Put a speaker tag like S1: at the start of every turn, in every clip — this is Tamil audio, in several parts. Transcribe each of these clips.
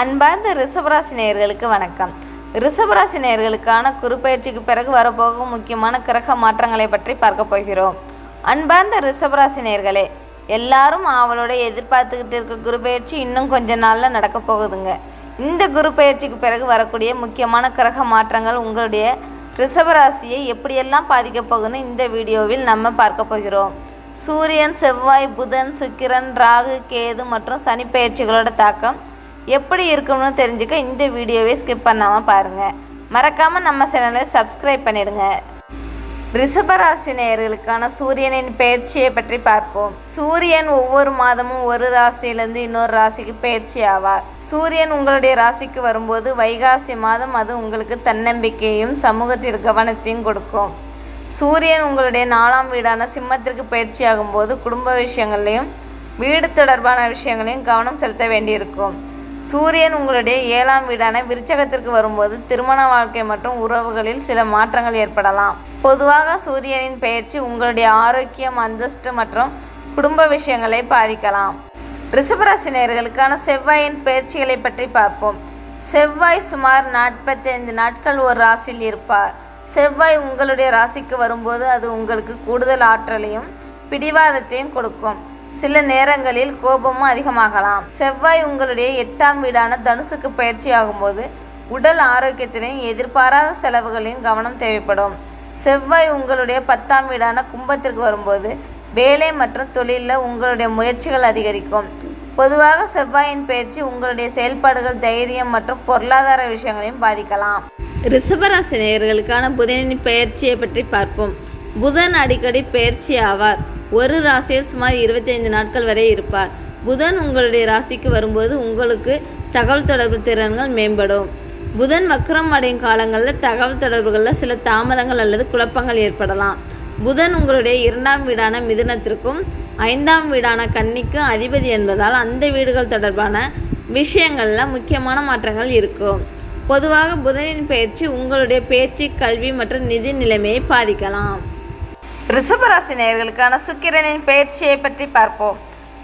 S1: அன்பார்ந்த ரிஷபராசி நேயர்களுக்கு வணக்கம். ரிஷபராசி நேயர்களுக்கான குறுப்பயிற்சிக்கு பிறகு வரப்போகும் முக்கியமான கிரக மாற்றங்களை பற்றி பார்க்க போகிறோம். அன்பார்ந்த ரிஷபராசி நேயர்களே எல்லாரும் அவளோட எதிர்பார்த்துக்கிட்டு இருக்க குருபெயர்ச்சி இன்னும் கொஞ்ச நாளில் நடக்க போகுதுங்க. இந்த குருபெயர்ச்சிக்கு பிறகு வரக்கூடிய முக்கியமான கிரக மாற்றங்கள் உங்களுடைய ரிஷபராசியை எப்படியெல்லாம் பாதிக்க போகுதுன்னு இந்த வீடியோவில் நம்ம பார்க்க போகிறோம். சூரியன் செவ்வாய் புதன் சுக்கிரன் ராகு கேது மற்றும் சனி பெயர்ச்சிகளோட தாக்கம் எப்படி இருக்கும்னு தெரிஞ்சுக்க இந்த வீடியோவை ஸ்கிப் பண்ணாமல் பாருங்கள் மறக்காமல் நம்ம சேனலை சப்ஸ்கிரைப் பண்ணிடுங்க. ரிஷபராசி நேயர்களுக்கான சூரியனின் பயிற்சியை பற்றி பார்ப்போம். சூரியன் ஒவ்வொரு மாதமும் ஒரு ராசியிலிருந்து இன்னொரு ராசிக்கு பயிற்சி ஆவார். சூரியன் உங்களுடைய ராசிக்கு வரும்போது வைகாசி மாதம் அது உங்களுக்கு தன்னம்பிக்கையும் சமூகத்தில் கவனத்தையும் கொடுக்கும். சூரியன் உங்களுடைய நாலாம் வீடான சிம்மத்திற்கு பயிற்சி ஆகும்போது குடும்ப விஷயங்கள்லையும் வீடு தொடர்பான விஷயங்களையும் கவனம் செலுத்த வேண்டியிருக்கும். சூரியன் உங்களுடைய ஏழாம் வீடான விருச்சகத்திற்கு வரும்போது திருமண வாழ்க்கை மற்றும் உறவுகளில் சில மாற்றங்கள் ஏற்படலாம். பொதுவாக சூரியனின் பெயர்ச்சி உங்களுடைய ஆரோக்கியம் அந்தஸ்து மற்றும் குடும்ப விஷயங்களை பாதிக்கலாம். ரிஷபராசினியர்களுக்கான செவ்வாயின் பயிற்சிகளை பற்றி பார்ப்போம். செவ்வாய் சுமார் நாற்பத்தைந்து நாட்கள் ஒரு ராசியில் இருப்பார். செவ்வாய் உங்களுடைய ராசிக்கு வரும்போது அது உங்களுக்கு கூடுதல் ஆற்றலையும் பிடிவாதத்தையும் கொடுக்கும். சில நேரங்களில் கோபமும் அதிகமாகலாம். செவ்வாய் உங்களுடைய எட்டாம் வீடான தனுசுக்கு பயிற்சி ஆகும்போது உடல் ஆரோக்கியத்திலையும் எதிர்பாராத செலவுகளையும் கவனம் தேவைப்படும். செவ்வாய் உங்களுடைய பத்தாம் வீடான கும்பத்திற்கு வரும்போது வேலை மற்றும் தொழிலில் உங்களுடைய முயற்சிகள் அதிகரிக்கும். பொதுவாக செவ்வாயின் பயிற்சி உங்களுடைய செயல்பாடுகள் தைரியம் மற்றும் பொருளாதார விஷயங்களையும் பாதிக்கலாம். ரிஷபராசி நேயர்களுக்கான புதனின் பயிற்சியை பற்றி பார்ப்போம். புதன் அடிக்கடி பயிற்சி ஆவார். ஒரு ராசியில் சுமார் இருபத்தைந்து நாட்கள் வரை இருப்பார். புதன் உங்களுடைய ராசிக்கு வரும்போது உங்களுக்கு தகவல் தொடர்பு திறன்கள் மேம்படும். புதன் வக்ரம் அடையும் காலங்களில் தகவல் தொடர்புகளில் சில தாமதங்கள் அல்லது குழப்பங்கள் ஏற்படலாம். புதன் உங்களுடைய இரண்டாம் வீடான மிதுனத்திற்கும் ஐந்தாம் வீடான கன்னிக்கும் அதிபதி என்பதால் அந்த வீடுகள் தொடர்பான விஷயங்களில் முக்கியமான மாற்றங்கள் இருக்கும். பொதுவாக புதனின் பயிற்சி உங்களுடைய பேச்சு கல்வி மற்றும் நிதி நிலைமையை பாதிக்கலாம். ரிஷபராசி நேயர்களுக்கான சுக்கிரனின் பயிற்சியை பற்றி பார்ப்போம்.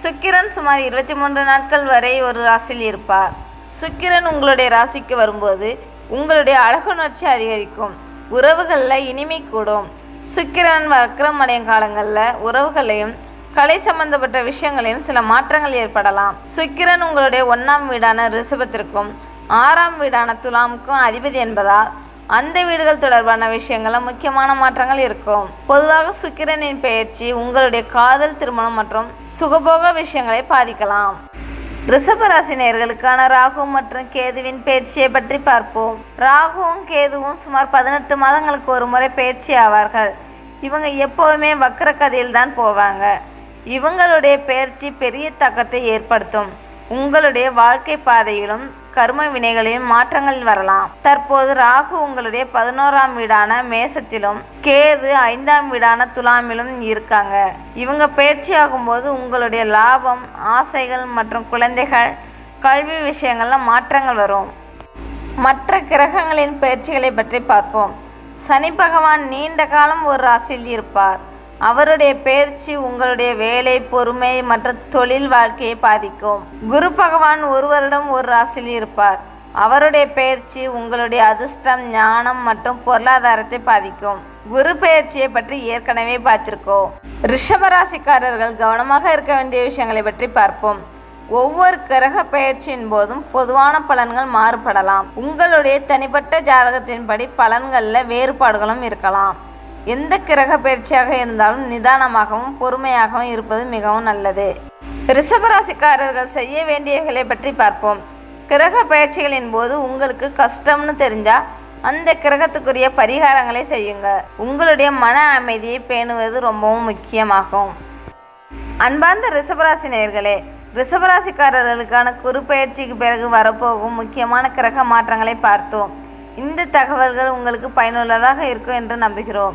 S1: சுக்கிரன் சுமார் இருபத்தி மூன்று நாட்கள் வரை ஒரு ராசியில் இருப்பார். சுக்கிரன் உங்களுடைய ராசிக்கு வரும்போது உங்களுடைய அழகுணர்ச்சி அதிகரிக்கும். உறவுகளில் இனிமை கூடும். சுக்கிரன் வக்ரம் அடையும் காலங்களில் உறவுகளையும் கலை சம்பந்தப்பட்ட விஷயங்களையும் சில மாற்றங்கள் ஏற்படலாம். சுக்கிரன் உங்களுடைய ஒன்றாம் வீடான ரிஷபத்திற்கும் ஆறாம் வீடான துலாமுக்கும் அதிபதி என்பதால் அந்த வீடுகள் தொடர்பான விஷயங்களில் முக்கியமான மாற்றங்கள் இருக்கும். பொதுவாக சுக்கிரனின் பெயர்ச்சி உங்களுடைய காதல் திருமணம் மற்றும் சுகபோக விஷயங்களை பாதிக்கலாம். ரிஷபராசி நேயர்களுக்கான ராகு மற்றும் கேதுவின் பயிற்சியை பற்றி பார்ப்போம். ராகுவும் கேதுவும் சுமார் பதினெட்டு மாதங்களுக்கு ஒரு முறை பயிற்சி ஆவார்கள். இவங்க எப்போவுமே வக்கர கதையில் தான் போவாங்க. இவங்களுடைய பயிற்சி பெரிய தாக்கத்தை ஏற்படுத்தும். உங்களுடைய வாழ்க்கை பாதையிலும் கர்ம வினைகளிலும் மாற்றங்கள் வரலாம். தற்போது ராகு உங்களுடைய பதினோராம் வீடான மேசத்திலும் கேது ஐந்தாம் வீடான துலாமிலும் இருக்காங்க. இவங்க பயிற்சி ஆகும்போது உங்களுடைய லாபம் ஆசைகள் மற்றும் குழந்தைகள் கல்வி விஷயங்கள்ல மாற்றங்கள் வரும். மற்ற கிரகங்களின் பயிற்சிகளை பற்றி பார்ப்போம். சனி பகவான் நீண்ட காலம் ஒரு ராசியில் இருப்பார். அவருடைய பயிற்சி உங்களுடைய வேலை பொறுமை மற்றும் தொழில் வாழ்க்கையை பாதிக்கும். குரு பகவான் ஒரு வருடம் ஒரு ராசியில் இருப்பார். அவருடைய பயிற்சி உங்களுடைய அதிர்ஷ்டம் ஞானம் மற்றும் பொருளாதாரத்தை பாதிக்கும். குரு பயிற்சியை பற்றி ஏற்கனவே பார்த்திருக்கோம். ரிஷபராசிக்காரர்கள் கவனமாக இருக்க வேண்டிய விஷயங்களை பற்றி பார்ப்போம். ஒவ்வொரு கிரக பயிற்சியின் போதும் பொதுவான பலன்கள் மாறுபடலாம். உங்களுடைய தனிப்பட்ட ஜாதகத்தின்படி பலன்களில் வேறுபாடுகளும் இருக்கலாம். எந்த கிரக பயிற்சியாக இருந்தாலும் நிதானமாகவும் பொறுமையாகவும் இருப்பது மிகவும் நல்லது. ரிஷபராசிக்காரர்கள் செய்ய வேண்டியவைகளை பற்றி பார்ப்போம். கிரக பயிற்சிகளின் போது உங்களுக்கு கஷ்டம்னு தெரிஞ்சா அந்த கிரகத்துக்குரிய பரிகாரங்களை செய்யுங்க. உங்களுடைய மன அமைதியை பேணுவது ரொம்பவும் முக்கியமாகும். அன்பார்ந்த ரிஷபராசி நேர்களே ரிஷபராசிக்காரர்களுக்கான குறுப்பெயர்ச்சிக்கு பிறகு வரப்போகும் முக்கியமான கிரக மாற்றங்களை பார்த்தோம். இந்த தகவல்கள் உங்களுக்கு பயனுள்ளதாக இருக்கும் என்று நம்புகிறோம்.